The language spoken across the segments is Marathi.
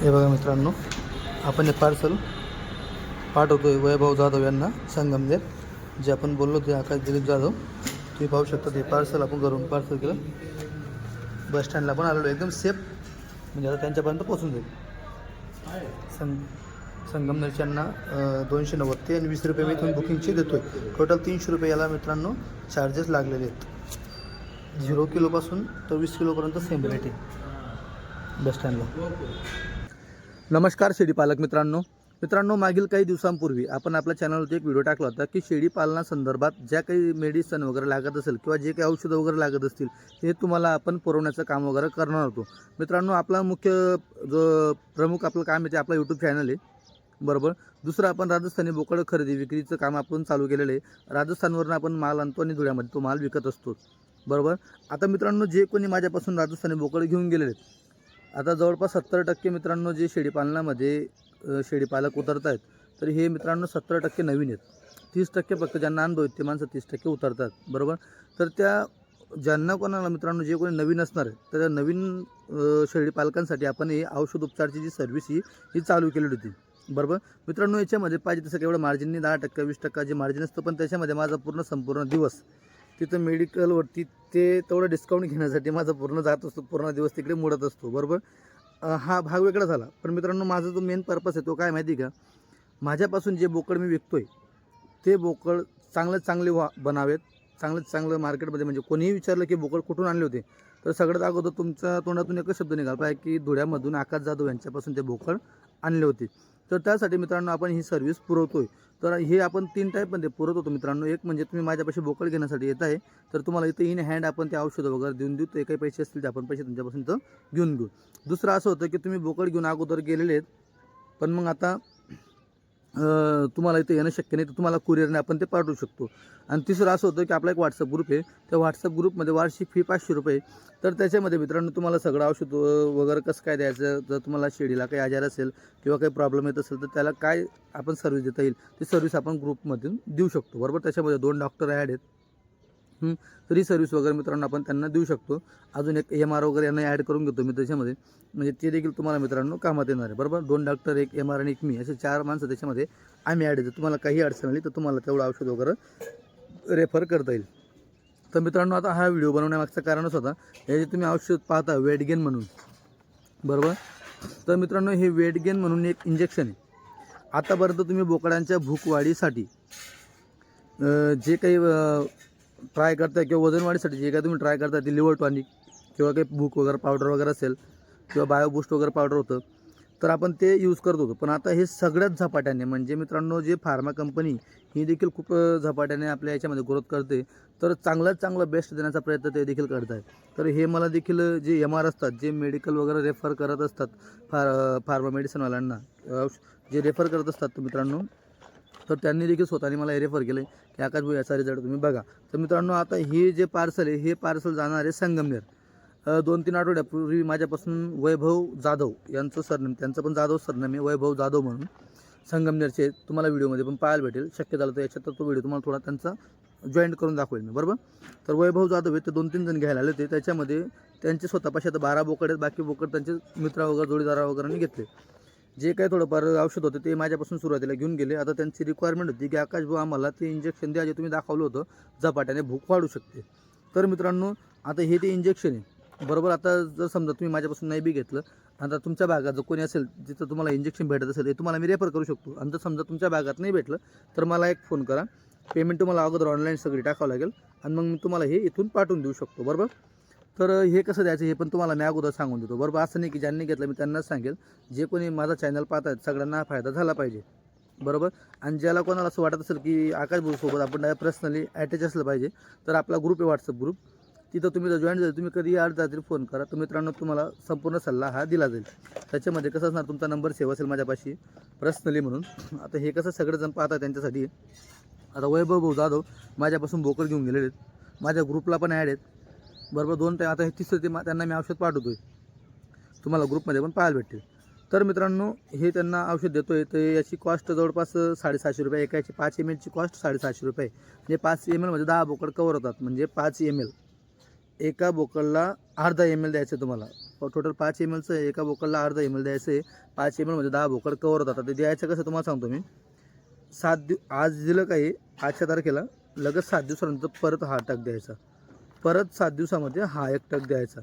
हे बघा मित्रांनो आपण हे पार्सल पाठवतो आहे वैभव जाधव यांना संगमनेर जे आपण बोललो ते आकाश दिलीप जाधव. तुम्ही पाहू शकता ते पार्सल आपण घरून पार्सल केलं. बस स्टँडला पण आलेलो एकदम सेफ म्हणजे आता त्यांच्यापर्यंत पोहोचून जाईल. संग संगमनेरच्यांना दोनशे नव्वद ते आणि वीस रुपये मी इथून बुकिंगचे देतो आहे टोटल तीनशे रुपये याला मित्रांनो चार्जेस लागलेले आहेत. झिरो किलोपासून तर वीस किलोपर्यंत सेम रेट आहे बस स्टँडला नमस्कार शेळी पालक मित्रांनो. मित्रांनो मागील काही दिवसांपूर्वी आपण आपल्या चॅनलवरती एक व्हिडिओ टाकला होता की शेळी पालनासंदर्भात ज्या काही मेडिसन वगैरे लागत असेल किंवा जे काही औषधं वगैरे लागत असतील हे तुम्हाला आपण पुरवण्याचं काम वगैरे करणार होतो. मित्रांनो आपला मुख्य जो प्रमुख आपलं काम आहे ते आपला यूट्यूब चॅनल आहे. बरोबर. दुसरं आपण राजस्थानी बोकड खरेदी विक्रीचं काम आपण चालू केलेलं आहे. राजस्थानवरून आपण माल आणतो आणि धुळ्यामध्ये तो माल विकत असतो. बरोबर? आता मित्रांनो जे कोणी माझ्यापासून राजस्थानी बोकड घेऊन गेलेले आहेत आता जवळपास सत्तर टक्के मित्रांनो जे शेळीपालनामध्ये शेळीपालक उतरत आहेत तर हे मित्रांनो सत्तर टक्के नवीन आहेत. तीस टक्के फक्त ज्यांना अनुभव आहेत ते माणसं तीस टक्के उतरतात. बरोबर? तर त्या ज्यांना कोणाला मित्रांनो जे कोणी नवीन असणार आहे तर त्या नवीन शेळीपालकांसाठी आपण हे औषध उपचारची जी सर्व्हिस ही ही चालू केलेली होती. बरोबर? मित्रांनो याच्यामध्ये पाहिजे तसं केवढं मार्जिननी दहा टक्का वीस टक्का जे मार्जिन असतं पण त्याच्यामध्ये माझा पूर्ण संपूर्ण दिवस तिथं मेडिकलवरती ते तेवढं डिस्काउंट घेण्यासाठी माझा पूर्ण जात असतो पूर्ण दिवस तिकडे मोडत असतो बरोबर? हा भाग वेगळा झाला. पण मित्रांनो माझा जो मेन पर्पज आहे तो काय माहिती आहे का? माझ्यापासून जे बोकड मी विकतो आहे ते बोकड चांगले चांगले व्हा बनावेत. चांगलं चांगलं मार्केटमध्ये म्हणजे कोणीही विचारलं की बोकड कुठून आणले होते तर सगळ्यात अगोदर तुमच्या तोंडातून एकच शब्द निघाला पाहिजे की धुळ्यामधून आकाश जाधव यांच्यापासून ते बोकड आणले होते. तर त्यासाठी मित्रांनो आपण ही सर्व्हिस आहे तर हे आपण तीन टाईपमध्ये पुरवत होतो मित्रांनो. एक म्हणजे तुम्ही माझ्यापाशी बोकड घेण्यासाठी येत आहे. तर तुम्हाला इथे इन हँड आपण ते औषधं वगैरे देऊन देऊ. ते काही पैसे असतील ते आपण पैसे तुमच्यापासून इथं घेऊन घेऊ. दुसरं असं होतं की तुम्ही बोकड घेऊन अगोदर गेलेले आहेत. पण मग आता तुम्हाला इथं येणं शक्य नाही तर तुम्हाला कुरिअरने आपण ते पाठवू शकतो. आणि तिसरं असं होतं की आपला एक व्हॉट्सअप ग्रुप आहे. त्या व्हॉट्सअप ग्रुपमध्ये वार्षिक फी पाचशे रुपये. तर त्याच्यामध्ये मित्रांनो तुम्हाला सगळं औषध वगैरे कसं काय द्यायचं जर तुम्हाला शेडीला काही आजार असेल किंवा काही प्रॉब्लेम येत असेल तर त्याला काय आपण सर्व्हिस देता येईल ती सर्व्हिस आपण ग्रुपमधून देऊ शकतो. बरोबर? त्याच्यामध्ये दोन डॉक्टर ॲड आहेत. तरी सर्व्हिस वगैरे मित्रांनो आपण त्यांना देऊ शकतो. अजून एक एम आर वगैरे यांना ॲड करून घेतो मी त्याच्यामध्ये. म्हणजे ते देखील तुम्हाला मित्रांनो कामात येणार आहे. बरोबर? दोन डॉक्टर एक एम आर आणि एक मी असे चार माणसं त्याच्यामध्ये आम्ही ॲड येतो तुम्हाला काही अडचण आली तर तुम्हाला तेवढं औषध वगैरे रेफर करता येईल. तर मित्रांनो आता हा व्हिडिओ बनवण्यामागचं कारणच होता. हे जे तुम्ही औषध पाहता वेट गेन म्हणून. बरोबर? तर मित्रांनो हे वेट गेन म्हणून एक इंजेक्शन आहे. आतापर्यंत तुम्ही बोकडांच्या भूकवाढीसाठी जे काही ट्राय करताय किंवा वजन वाढीसाठी जे काय तुम्ही ट्राय करताय ते लिव्हर टॉनिक किंवा काही भूक वगैरे पावडर वगैरे असेल किंवा बायोबूस्ट वगैरे पावडर होतं तर आपण ते यूज करत होतो. पण आता हे सगळ्याच झपाट्याने म्हणजे मित्रांनो जे फार्मा कंपनी ही देखील खूप झपाट्याने आपल्या याच्यामध्ये ग्रोथ करते तर चांगल्यात चांगलं बेस्ट देण्याचा प्रयत्न ते देखील करत आहेत तर हे मला देखील जे एम आर असतात जे मेडिकल वगैरे रेफर करत असतात फार फार्मा मेडिसिनवाल्यांना जे रेफर करत असतात मित्रांनो तर त्यांनी देखील स्वतःने मला रेफर केलं की आकाश भाऊ याचा रिझल्ट तुम्ही बघा. तर मित्रांनो आता हे जे पार्सल आहे हे पार्सल जाणार आहे संगमनेर दोन तीन आठवड्यापूर्वी माझ्यापासून वैभव जाधव यांचं सरनेम त्यांचं पण जाधव सरनेम आहे वैभव जाधव म्हणून संगमनेरचे तुम्हाला व्हिडिओमध्ये पण पाहायला भेटेल. शक्य झालं तर याच्यात तर तो व्हिडिओ तुम्हाला थोडा त्यांचा जॉईंट करून दाखवेल मी बरोबर? तर वैभव जाधव आहे ते दोन तीन जण घ्यायला आले होते. त्याच्यामध्ये त्यांचे स्वतःपाशी आता बारा बोकड आहेत बाकी बोकड त्यांचे मित्र वगैरे जोडीदारा वगैरे घेतले. जे काही थोडंफार औषध होतं ते माझ्यापासून सुरुवातीला घेऊन गेले. आता त्यांची रिक्वायरमेंट होती की आकाश भाऊ आम्हाला ते इंजेक्शन द्या जे तुम्ही दाखवलं होतं झपाट्याने भूक वाढू शकते. तर मित्रांनो आता हे ते इंजेक्शन आहे. बरोबर आता जर समजा तुम्ही माझ्यापासून नाही बी घेतलं आता तुमच्या भागात जर कोणी असेल जिथं तुम्हाला इंजेक्शन भेटत असेल ते तुम्हाला मी रेफर करू शकतो. आणि जर समजा तुमच्या भागात नाही भेटलं तर मला एक फोन करा. पेमेंट तुम्हाला अगोदर ऑनलाईन सगळी टाकावं लागेल. आणि मग मी तुम्हाला हे इथून पाठवून देऊ शकतो. बरोबर? तर हे कसं द्यायचं हे पण तुम्हाला मी अगोदर सांगून देतो. बरोबर? असं नाही की ज्यांनी घेतलं मी त्यांनाच सांगेल. जे कोणी माझा चॅनल पाहत आहेत सगळ्यांना फायदा झाला पाहिजे. बरोबर? आणि ज्याला कोणाला असं वाटत असेल की आकाश भाऊसोबत आपण पर्सनली ॲटॅच असलं पाहिजे तर आपला ग्रुप आहे व्हॉट्सअप ग्रुप तिथं तुम्ही जर जॉईन झाले तुम्ही कधी आठ जातील फोन करा. तर मित्रांनो तुम्हाला संपूर्ण सल्ला हा दिला जाईल. त्याच्यामध्ये कसं असणार तुमचा नंबर सेव्ह असेल माझ्यापाशी पर्सनली म्हणून. आता हे कसं सगळेजण पाहतात त्यांच्यासाठी. आता वैभव भाऊ जाधव माझ्यापासून बोकड घेऊन गेलेले आहेत. माझ्या ग्रुपला पण ॲड आहेत. बरोबर दोन टाईम आता हे तिसरं ते त्यांना मी औषध पाठवतो आहे तुम्हाला ग्रुपमध्ये पण पाहायला भेटतील. तर मित्रांनो हे त्यांना औषध देतो आहे तर याची कॉस्ट जवळपास साडेसहाशे रुपये एका याची पाच एम एलची कॉस्ट साडेसहाशे रुपये. म्हणजे पाच एम एल म्हणजे दहा बोकड कवर होतात. म्हणजे पाच एम एल एका बोकडला अर्धा एम एल द्यायचं आहे तुम्हाला. टोटल पाच एम एलचं एका बोकडला अर्धा एम एल द्यायचं आहे. पाच एम एल म्हणजे दहा बोकड कवर होतात. ते द्यायचं कसं तुम्हाला सांगतो मी. सात दिव आज दिलं काही आजच्या तारखेला लगेच सात दिवसानंतर परत हा अटॅक द्यायचा. परत सात दिवसामध्ये हा एक टक द्यायचा.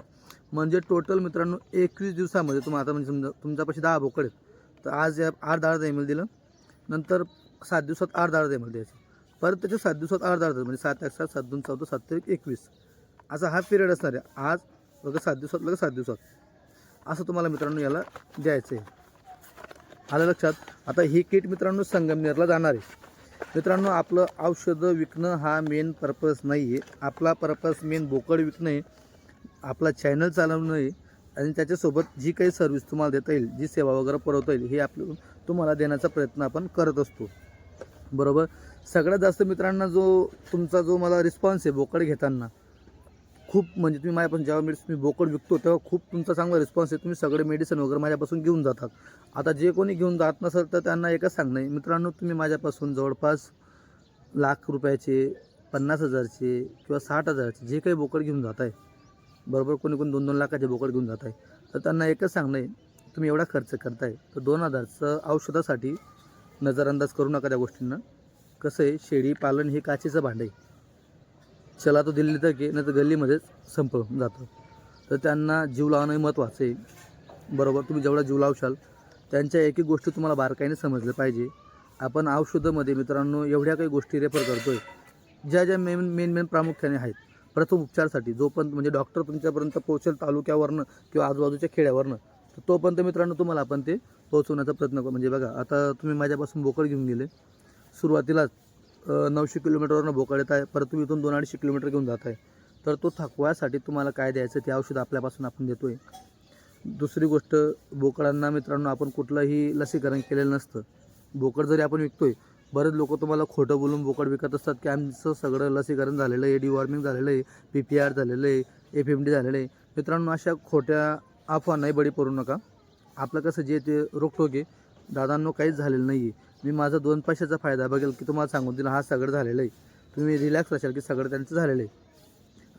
म्हणजे टोटल मित्रांनो एकवीस दिवसामध्ये तुम्हाला आता म्हणजे समजा तुमच्यापाशी दहा बोकड आहेत. तर आज या अर्धा अर्धा एम एल दिलं. नंतर सात दिवसात अर्धा अर्धा एम एल द्यायचं. परत त्याच्या सात दिवसात अर्धा अर्धा म्हणजे सात एक सात सात दोन चौदा सात ते एकवीस. असा हा पिरियड असणार आहे. आज लगेच सात दिवसात लगेच सात दिवसात. असं तुम्हाला मित्रांनो याला द्यायचं आहे आलं लक्षात? आता ही किट मित्रांनो संगमनेरला जाणार आहे. मित्रांनो आपलं औषधं विकणं हा मेन पर्पज नाही आहे आपला पर्पज मेन बोकड विकणं आहे. आपला चॅनल चालवणं आहे. आणि त्याच्यासोबत जी काही सर्व्हिस तुम्हाला देता येईल जी सेवा वगैरे पुरवता येईल हे आपलं तुम्हाला देण्याचा प्रयत्न आपण करत असतो. बरोबर? सगळ्यात जास्त मित्रांना जो तुमचा जो मला रिस्पॉन्स आहे बोकड घेताना खूप म्हणजे तुम्ही माझ्यापासून जेव्हा मेडिसिन मी बोकड विकतो तेव्हा खूप तुमचा चांगला रिस्पॉन्स आहे. तुम्ही सगळे मेडिसिन वगैरे माझ्यापासून घेऊन जातात. आता जे कोणी घेऊन जात नसेल तर त्यांना एकच सांगणं मित्रांनो तुम्ही माझ्यापासून जवळपास लाख रुपयाचे पन्नास हजारचे किंवा साठ हजारचे जे काही बोकड घेऊन जात आहे बरोबर कोणी कोणी दोन दोन लाखाचे बोकड घेऊन जात आहे तर त्यांना एकच सांगणं आहे तुम्ही एवढा खर्च करताय तर दोन हजारचं औषधासाठी नजरअंदाज करू नका त्या गोष्टींना. कसं आहे शेळी पालन हे काचेचं भांडं आहे. चला तो दिल्ली तर की नाही तर गल्लीमध्येच संपलं जातं. तर त्यांना जीव लावणं हे महत्त्वाचं आहे. बरोबर तुम्ही जेवढा जीव लावशाल त्यांच्या एक एक गोष्टी तुम्हाला बारकाईने समजलं पाहिजे. आपण औषधामध्ये मित्रांनो एवढ्या काही गोष्टी रेफर करतो आहे ज्या ज्या मेन मेन मेन प्रामुख्याने आहेत. प्रथम उपचारसाठी जोपर्यंत म्हणजे डॉक्टर तुमच्यापर्यंत पोहोचेल तालुक्यावरनं किंवा आजूबाजूच्या खेड्यावरनं तर तोपर्यंत मित्रांनो तुम्हाला आपण ते पोहोचवण्याचा प्रयत्न करू. म्हणजे बघा आता तुम्ही माझ्यापासून बोकड घेऊन गेले. सुरुवातीलाच नऊशे किलोमीटरवरनं बोकड येत आहे. परत तुम्ही इथून दोन अडीचशे किलोमीटर घेऊन जात आहे. तर तो थकवासाठी तुम्हाला काय द्यायचं ते औषध आपल्यापासून आपण देतो आहे दुसरी गोष्ट बोकडांना मित्रांनो आपण कुठलंही लसीकरण केलेलं नसतं. बोकड जरी आपण विकतो आहे बरेच लोक तुम्हाला खोटं बोलून बोकड विकत असतात की आमचं सगळं लसीकरण झालेलं आहे डिवॉर्मिंग झालेलं आहे पी पी आर झालेलं आहे एफ एम डी झालेलं आहे. मित्रांनो अशा खोट्या अफवा नाही बळी पडू नका. आपलं कसं जे ते रोखोक दादांनो काहीच झालेलं नाही आहे मी माझा दोन पैशाचा फायदा बघेल की तुम्हाला सांगून दिला हा सगळं झालेलं आहे. तुम्ही रिलॅक्स असाल की सगळं त्यांचं झालेलं आहे.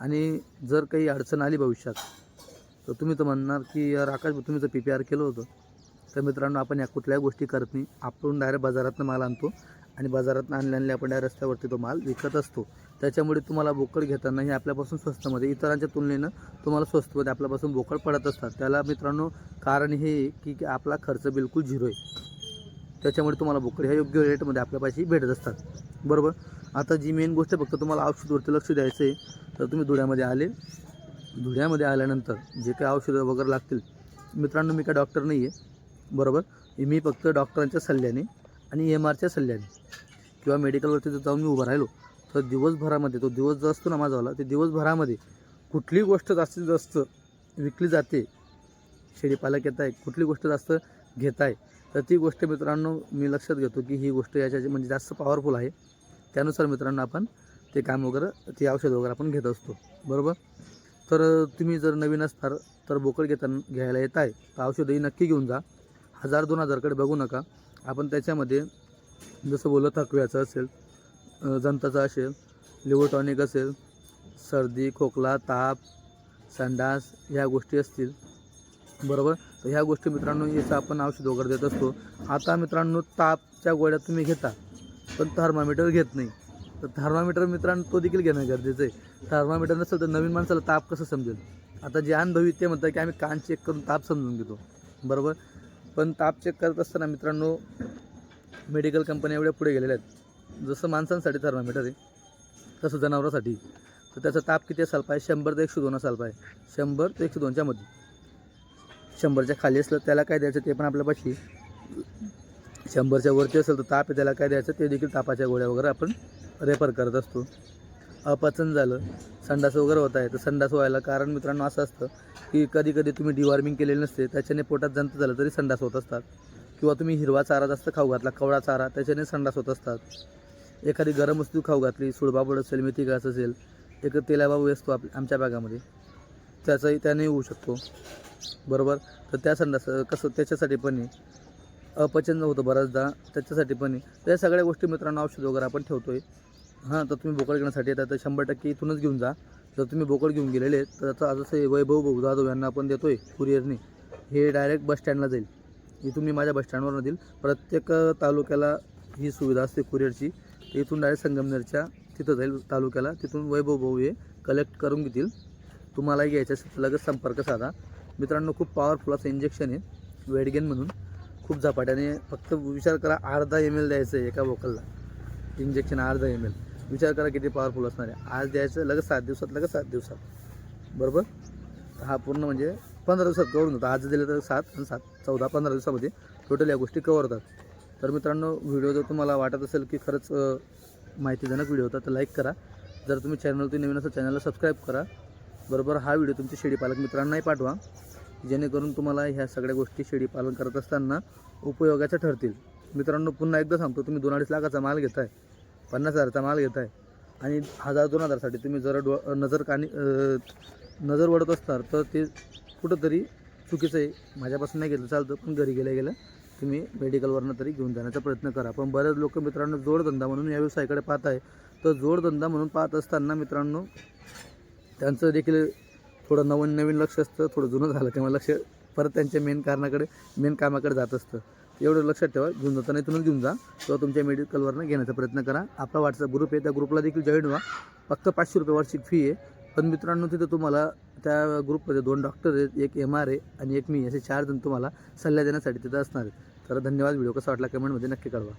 आणि जर काही अडचण आली भविष्यात तर तुम्ही तर म्हणणार की यार आकाश तुम्ही तर पी पी आर केलं होतं. तर मित्रांनो आपण या कुठल्याही गोष्टी करत नाही. आपण डायरेक्ट बाजारातनं माल आणतो आणि बाजारातनं आणले आणले आपण डायरेक्ट रस्त्यावरती तो माल विकत असतो. त्याच्यामुळे तुम्हाला बोकड घेताना हे आपल्यापासून स्वस्तमध्ये इतरांच्या तुलनेनं तुम्हाला स्वस्तमध्ये आपल्यापासून बोकड पडत असतात. त्याला मित्रांनो कारण हे आहे की की आपला खर्च बिलकुल झिरो आहे. त्याच्यामुळे तुम्हाला बोकड ह्या योग्य रेटमध्ये आपल्यापाशी भेटत असतात. बरोबर? आता जी मेन गोष्ट फक्त तुम्हाला औषधवरती लक्ष द्यायचं आहे तर तुम्ही धुळ्यामध्ये आले. धुळ्यामध्ये आल्यानंतर जे काही औषधं वगैरे लागतील मित्रांनो मी काय डॉक्टर नाही आहे बरोबर? मी फक्त डॉक्टरांच्या सल्ल्याने आणि एम आरच्या सल्ल्याने किंवा मेडिकलवरती जर जाऊन मी उभं राहिलो तर दिवसभरामध्ये तो दिवस जो असतो ना माझावाला ते दिवसभरामध्ये कुठली गोष्ट जास्तीत जास्त विकली जाते. शेळीपालक येत आहे कुठली गोष्ट जास्त घेत आहे तर ती गोष्ट मित्रांनो मी लक्षात घेतो की ही गोष्ट याच्या म्हणजे जास्त पॉवरफुल आहे. त्यानुसार मित्रांनो आपण ते काम वगैरे ते औषध वगैरे आपण घेत असतो. बरोबर? तर तुम्ही जर नवीन असणार तर बोकड घेताना घ्यायला येत आहे. तर औषधही नक्की घेऊन जा. हजार दोन हजारकडे बघू नका. आपण त्याच्यामध्ये जसं बोललं थकव्याचं असेल जंताचं असेल लिव्हरटॉनिक असेल सर्दी खोकला ताप संडास ह्या गोष्टी असतील. बरोबर? तर ह्या गोष्टी मित्रांनो याचं आपण औषध वगैरे देत असतो. आता मित्रांनो तापच्या गोळ्या तुम्ही घेता पण थर्मामीटर घेत नाही. तर थर्मामीटर मित्रांनो तो देखील घेणं गरजेचं आहे. थर्मामीटर नसेल तर नवीन माणसाला ताप कसं समजेल? आता जे अनुभवी ते म्हणतात की आम्ही कान चेक करून ताप समजून घेतो. बरोबर? पण ताप चेक करत असताना मित्रांनो मेडिकल कंपन्या एवढ्या पुढे गेलेल्या आहेत. जसं माणसांसाठी थर्मामीटर आहे तसं जनावरांसाठी. तर त्याचा ताप किती असायला पाहिजे? शंभर ते एकशे दोन असायला पाहिजे. शंभर ते एकशे दोनच्या मध्ये. शंभरच्या खाली असलं त्याला काय द्यायचं ते पण आपल्यापाशी शंभरच्या वरती असेल तर ताप आहे त्याला काय द्यायचं ते देखील तापाच्या गोळ्या वगैरे आपण रेफर करत असतो. अपचन झालं संडास वगैरे होत आहे तर संडास व्हायला कारण मित्रांनो असं असतं की कधी कधी तुम्ही डिवॉर्मिंग केलेलं नसते त्याच्याने पोटात जंत झालं तरी संडास होत असतात. किंवा तुम्ही हिरवा चारा जास्त खाऊ घातला कवळा चारा त्याच्याने संडास होत असतात. एखादी गरम वस्तू खाऊ घातली सुळबाबड असेल मेथी घास असेल एक तेलाबाबू असतो आप आमच्या भागामध्ये. त्याचाही त्याने होऊ शकतो. बरोबर? तर त्या संडास कसं त्याच्यासाठी पण आहे अपचन होतं बऱ्याचदा त्याच्यासाठी पण आहे या सगळ्या गोष्टी मित्रांनो औषध वगैरे आपण ठेवतो आहे हां तर तुम्ही बोकड घेण्यासाठी येतात तर शंभर टक्के इथूनच घेऊन जा. जर तुम्ही बोकड घेऊन गेलेले तर आता जसं हे वैभव भाऊ जाधव यांना आपण देतो आहे कुरिअरने हे डायरेक्ट बस स्टँडला जाईल. इथून मी माझ्या बस देईल. प्रत्येक तालुक्याला ही सुविधा असते कुरिअरची इथून डायरेक्ट संगमनेरच्या तिथं जाईल तालुक्याला. तिथून वैभव भाऊ हे कलेक्ट करून घेतील. तुम्हालाही घ्यायचं असेल तर लगेच संपर्क साधा. मित्रांनो खूप पॉवरफुल असं इंजेक्शन आहे. वेडगेन म्हणून खूप झपाट्याने. फक्त विचार करा अर्धा एम एल द्यायचं आहे एका वोकलला इंजेक्शन अर्धा एम एल विचार करा किती पॉवरफुल असणार आहे. आज द्यायचं लगेच सात दिवसात लगेच सात दिवसात. बरोबर? हा पूर्ण म्हणजे पंधरा दिवसात कवर होतं आज दिलं तर सात आणि सात चौदा पंधरा दिवसामध्ये टोटल या गोष्टी कवर होतात. तर मित्रांनो व्हिडिओ जर तुम्हाला वाटत असेल की खरंच माहितीजनक व्हिडिओ होता तर लाईक करा. जर तुम्ही चॅनलवरती नवीन असेल चॅनलला सबस्क्राईब करा. बरोबर हा व्हिडिओ तुमच्या शेळीपालक मित्रांनाही पाठवा. जेणेकरून तुम्हाला ह्या सगळ्या गोष्टी शेळीपालन करत असताना उपयोगाच्या ठरतील. मित्रांनो पुन्हा एकदा सांगतो तुम्ही दोन अडीच लाखाचा माल घेताय पन्नास हजारचा माल घेताय आणि हजार दोन हजारसाठी तुम्ही जर डो नजर कानी नजर वडत असणार तर ते कुठंतरी चुकीचं आहे. माझ्यापासून नाही घेतलं चालतं पण घरी गेल्या गेल्या तुम्ही मेडिकलवरनं तरी घेऊन जाण्याचा प्रयत्न करा. पण बरेच लोक मित्रांनो जोडधंदा म्हणून या व्यवसायाकडे पाहत आहे. तर जोडधंदा म्हणून पाहत असताना मित्रांनो त्यांचं देखील थोडं नवीन नवीन लक्ष असतं थोडं जुनं झालं तेव्हा लक्ष परत त्यांच्या मेन कारणाकडे मेन कामाकडे जात असतं. एवढं लक्षात ठेवा घेऊन जाताना इथूनच घेऊन जा. किंवा तुमच्या मेडिकलवरनं घेण्याचा प्रयत्न करा. आपला व्हॉट्सअप ग्रुप आहे त्या ग्रुपला देखील जॉईन व्हा. फक्त पाचशे रुपये वार्षिक फी आहे. पण मित्रांनो तिथं तुम्हाला त्या ग्रुपमध्ये दोन डॉक्टर आहेत एक एम आर आहे आणि एक मी असे चार जण तुम्हाला सल्ला देण्यासाठी तिथं असणार आहेत. तर धन्यवाद. व्हिडिओ कसा वाटला कमेंटमध्ये नक्की कळवा.